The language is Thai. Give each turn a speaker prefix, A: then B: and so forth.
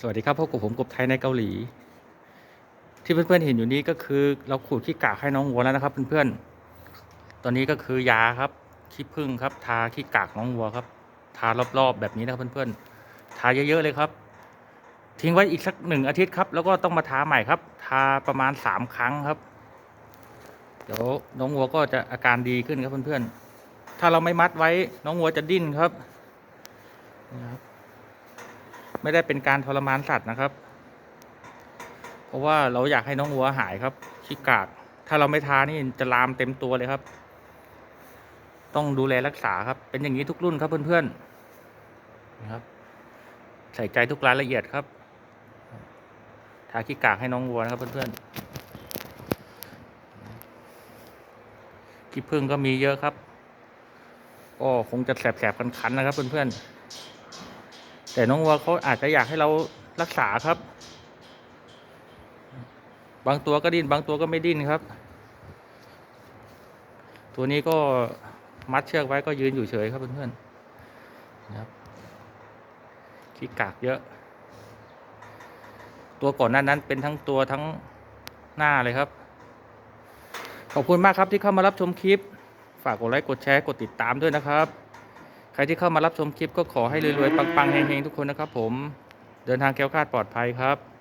A: สวัสดีครับพบกับผมกบไทยในเกาหลี ที่เพื่อนๆเห็นอยู่นี้ก็คือ เราขูดขี้กากให้น้องวัวแล้วนะครับเพื่อนๆตอนนี้ก็คือยาครับขี้ผึ้งครับ ทาขี้กากน้องวัวครับ ทารอบๆแบบนี้นะครับเพื่อนๆทาเยอะๆเลยครับ ทิ้งไว้อีกสักหนึ่งอาทิตย์ครับ แล้วก็ต้องมาทาใหม่ครับ ทาประมาณสามครั้งครับ เดี๋ยวน้องวัวก็จะอาการดีขึ้นครับเพื่อนๆถ้าเราไม่มัดไว้น้องวัวจะดิ้นครับนี่ครับ ไม่ได้เป็นการทรมานสัตว์นะครับ เพราะว่าเราอยากให้น้องวัวหายครับขี้กากถ้าเราไม่ทานี่จะลามเต็มตัวเลยครับ ต้องดูแลรักษาครับ เป็นอย่างนี้ทุกรุ่นครับเพื่อนๆนะครับ ใส่ใจทุกรายละเอียดครับทาขี้กากให้น้องวัวนะครับเพื่อนๆขี้ผึ้งก็มีเยอะครับก็คงจะแสบๆคันๆนะครับเพื่อนๆ แต่น้องวัวเขาอาจจะอยากให้เรารักษาครับ บางตัวก็ดิ้นบางตัวก็ไม่ดิ้นครับ ตัวนี้ก็มัดเชือกไว้ก็ยืนอยู่เฉยครับเพื่อนๆนะครับขี้กากเยอะ ตัวก่อนหน้านั้นเป็นทั้งตัวทั้งหน้าเลยครับ ขอบคุณมากครับที่เข้ามารับชมคลิป ฝากกดไลค์กดแชร์กดติดตามด้วยนะครับ ใครที่เข้ามารับชมคลิปก็ขอให้รวยๆปังๆเฮงๆทุกคนนะครับผมเดินทางแก้วคาดปลอดภัยครับ